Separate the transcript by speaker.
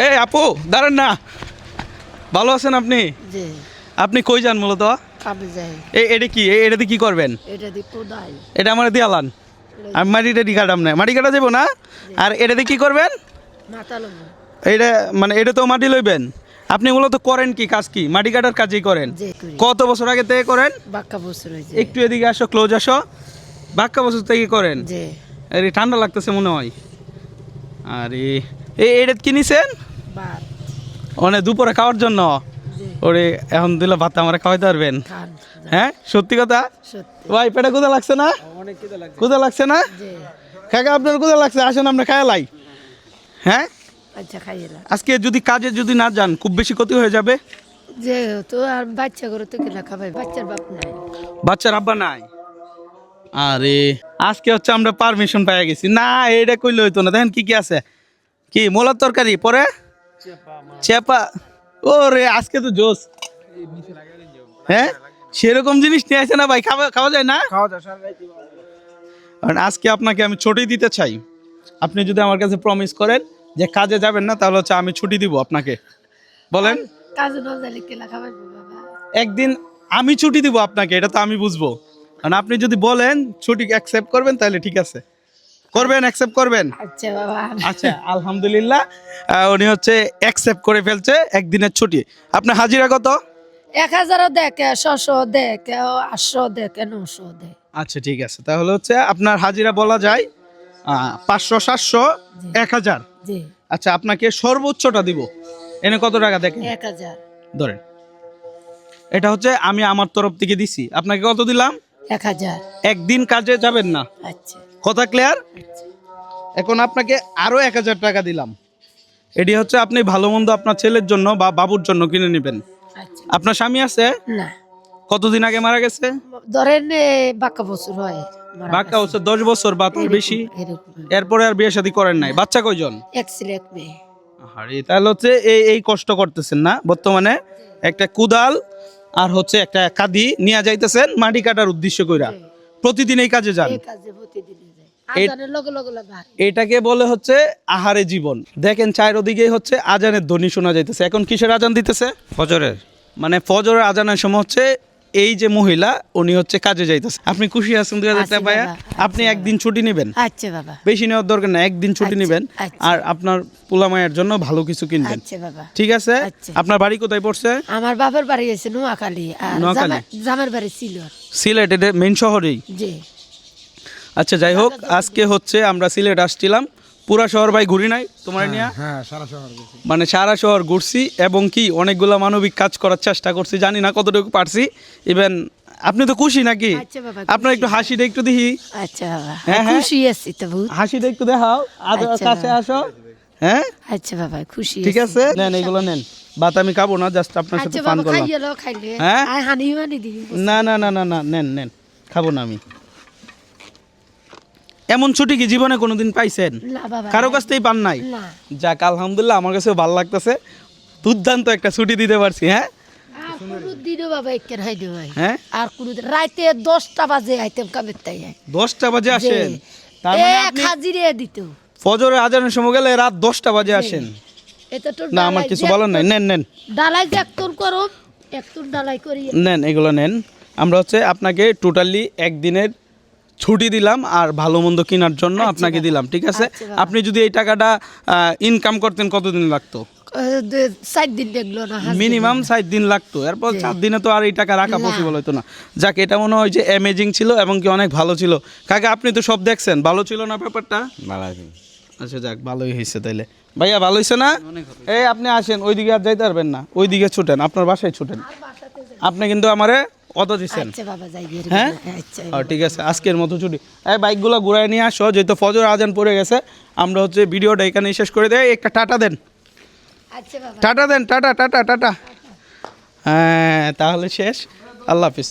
Speaker 1: এই আপু দাঁড়ান না। ভালো আছেন আপনি? আপনি কই যান মূলত? এই এটা কি? এই এটাতে কি করবেন?
Speaker 2: এটা
Speaker 1: আমার দিয়ালান আমি মাটি টাটি কাটাম না মাটি কাটা যাব না আর এটাতে কি করবেন? এটা মানে এটা তো মাটি লইবেন। আপনি মূলত করেন কি? কাজ কি? মাটি কাটার কাজই করেন। কত বছর আগে থেকে করেন?
Speaker 2: বাক্কা বছর
Speaker 1: একটু এদিকে আসো ক্লোজ আসো। বাক্কা বছর থেকে করেন। আরে ঠান্ডা লাগতেছে মনে হয়। আরে এই এটা কি নিছেন?
Speaker 2: বাদ
Speaker 1: মানে দুপুরে খাওয়ার জন্য? ওরে এখন দিলে ভাত আমরা খাওয়াইতে পারবেন? হ্যাঁ? সত্যি কথা?
Speaker 2: সত্যি।
Speaker 1: ভাই পেটে কোথা লাগছে না? কোথা লাগছে। না? কাকা আপনার কোথা লাগছে আসেন আমরা খায়ালাই হ্যাঁ?
Speaker 2: আচ্ছা
Speaker 1: আজকে যদি কাজে যদি না যান খুব বেশি ক্ষতি হয়ে যাবে?
Speaker 2: যে তো আর বাচ্চা করে তো খাবাই বাচ্চার বাপ নাই।
Speaker 1: বাচ্চার আব্বা নাই? আরে আজকে হচ্ছে আমরা পারমিশন পেয়ে গেছি। না এটা কইলে হইতো না। দেখেন কি কি আছে। কি মোলার তরকারি পরে? চেপা ও রে আজকে তো জোস হ্যাঁ? সেরকম জিনিস নিয়ে আসে না ভাই খাওয়া খাওয়া যায় না? কারণ আজকে আপনাকে আমি ছুটি দিতে চাই। আপনি যদি আমার কাছে প্রমিস করেন যে কাজে যাবেন না তাহলে হচ্ছে আমি ছুটি দিব আপনাকে। বলেন? একদিন আমি ছুটি দিব আপনাকে এটা তো আমি বুঝব। কারণ আপনি যদি বলেন ছুটি অ্যাকসেপ্ট করবেন তাহলে ঠিক আছে। করবেন অ্যাকসেপ্ট করবেন?
Speaker 2: আচ্ছা বাবা।
Speaker 1: আচ্ছা আলহামদুলিল্লাহ। উনি হচ্ছে অ্যাকসেপ্ট করে ফেলছে একদিনের ছুটি। আপনার হাজিরা কত?
Speaker 2: এক হাজারও দেখে ছশো দেখে আটশো দেখে নশো দেয়
Speaker 1: আচ্ছা ঠিক আছে। তাহলে হচ্ছে আপনার হাজিরা বলা যায় পাঁচশো সাতশো এক হাজার।
Speaker 2: জি।
Speaker 1: আচ্ছা আপনাকে সর্বোচ্চটা দিব। এনে কত টাকা দেখেন?
Speaker 2: এক হাজার।
Speaker 1: ধরেন। এটা হচ্ছে আমি আমার তরফ থেকে দিছি। আপনাকে কত দিলাম?
Speaker 2: এক হাজার।
Speaker 1: একদিন কাজে যাবেন না।
Speaker 2: আচ্ছা।
Speaker 1: কথা ক্লিয়ার এখন আপনাকে আরও এক হাজার টাকা দিলাম। এটি হচ্ছে আপনি ভালো মন্দ আপনার ছেলের জন্য বা বাবুর জন্য কিনে নেবেন।
Speaker 2: আচ্ছা।
Speaker 1: আপনার স্বামী আছে?
Speaker 2: না।
Speaker 1: কতদিন আগে মারা গেছে?
Speaker 2: ধরেন বাক্কা বছর হয়
Speaker 1: বাক্কা হচ্ছে দশ বছর বা তার বেশি? এরপরে আর বিয়ে শাদী করেন নাই। বাচ্চা কয়জন?
Speaker 2: এক ছেলে এক মেয়ে।
Speaker 1: আরে তাহলে হচ্ছে এই এই কষ্ট করতেছেন না? বর্তমানে একটা কুদাল আর হচ্ছে একটা কাদি নিয়ে যাইতেছেন মাটি কাটার উদ্দেশ্য কইরা। প্রতিদিন এই কাজে যান?
Speaker 2: এই কাজে প্রতিদিনে
Speaker 1: এটাকে বলে হচ্ছে আহারে জীবন। দেখেন চারিদিকেই হচ্ছে আজানের ধ্বনি শোনা যাইতেছে। এখন কিসের আজান দিতেছে?
Speaker 3: ফজরের।
Speaker 1: মানে ফজরের আজানের সময় হচ্ছে এই যে মহিলা উনি হচ্ছে কাজে যাইতেছে। আপনি খুশি আছেন দুই হাজার টাকা পাইয়া? আপনি একদিন ছুটি নেবেন?
Speaker 2: আচ্ছা বাবা।
Speaker 1: বেশি নেওয়ার দরকার না একদিন ছুটি
Speaker 2: আচ্ছা,
Speaker 1: নেবেন।
Speaker 2: আচ্ছা।
Speaker 1: আর আপনার পোলামায়ের জন্য ভালো কিছু কিনবেন।
Speaker 2: আচ্ছা
Speaker 1: ঠিক আছে। আপনার বাড়ি কোথায় পড়ছে?
Speaker 2: আমার বাবার বাড়ি আছে নোয়াখালী।
Speaker 1: নোয়াখালী?
Speaker 2: জামা- জামার বাড়ি ছিল
Speaker 1: সিলেট এটা মেন শহরেই আচ্ছা যাই হোক আজকে হচ্ছে আমরা সিলেট আসছিলাম। পুরা শহর ভাই ঘুরি নাই তোমার নিয়ে?
Speaker 3: হ্যাঁ সারা শহর
Speaker 1: মানে সারা শহর ঘুরছি এবং কি অনেকগুলো মানবিক কাজ করার চেষ্টা করছি জানি না কতটুকু পারছি। ইভেন আপনি তো খুশি নাকি?
Speaker 2: আচ্ছা
Speaker 1: আপনার একটু হাসিটা একটু দেখি।
Speaker 2: আচ্ছা
Speaker 1: হ্যাঁ, হ্যাঁ।
Speaker 2: খুশি আছি তো
Speaker 1: হাসিটা একটু দেখাও
Speaker 2: আচ্ছা
Speaker 1: কাছে আসো। হ্যাঁ?
Speaker 2: আচ্ছা বাবা খুশি
Speaker 1: ঠিক আছে। নেন এগুলো নেন। ভাত আমি খাব না জাস্ট আপনার সাথে
Speaker 2: আচ্ছা
Speaker 1: পান করলাম। হ্যাঁ? না না না না না নেন নেন। খাব না আমি। এমন ছুটি কি জীবনে কোনোদিন পাইছেন? কারও কাছ থেকেই পান নাই? যাক আলহামদুলিল্লাহ আমার কাছে ভালো লাগতেছে। দুর্দান্ত একটা ছুটি দিতে পারছি হ্যাঁ?
Speaker 2: আর কোনো
Speaker 1: হ্যাঁ
Speaker 2: দশটা বাজে আইতেম কামের তাই
Speaker 1: দশটা বাজে আসেন। মানে
Speaker 2: হাজিরে দিত।
Speaker 1: ফজরের আজানের সময় গেলে রাত দশটা বাজে আসেন। না আমার কিছু বলার নাই। নেন নেন।
Speaker 2: ডালাই যে একটন করো একটন ডালাই করি
Speaker 1: নেন এগুলো নেন। আমরা হচ্ছে আপনাকে টোটালি একদিনের ছুটি দিলাম আর ভালো মন্দ কেনার জন্য আপনাকে দিলাম ঠিক আছে?
Speaker 2: আচ্ছা
Speaker 1: আপনি যদি এই টাকাটা ইনকাম করতেন কতদিন লাগতো?
Speaker 2: সাত
Speaker 1: মিনিমাম। ষাট দিন লাগতো। এরপর চার দিনে তো আর এই টাকা রাখা। পসিবল হতো না। যাক এটা মনে হয় যে অ্যামেজিং ছিল এবং কি অনেক ভালো ছিল। কাকা আপনি তো সব দেখছেন। ভালো ছিল না ব্যাপারটা?
Speaker 3: ভালো
Speaker 1: আচ্ছা যাক ভালোই হয়েছে তাইলে। ভাইয়া ভালো হয়েছে না? এই আপনি আসেন ওইদিকে আর যাইতে পারবেন না। ওইদিকে ছুটেন আপনার বাসায় ছুটেন। আপনি কিন্তু আমারে অত দিচ্ছেন
Speaker 2: আচ্ছা
Speaker 1: হ্যাঁ?
Speaker 2: আচ্ছা
Speaker 1: ঠিক আছে আজকের মতো ছুটি। এই বাইকগুলো ঘুরায় নিয়ে আসো যেহেতু ফজর আজান পড়ে গেছে আমরা হচ্ছে ভিডিওটা এখানে শেষ করে দেয় একটা টাটা দেন।
Speaker 2: আচ্ছা
Speaker 1: টাটা দেন টাটা টাটা টাটা। হ্যাঁ তাহলে শেষ। আল্লাহ হাফিজ।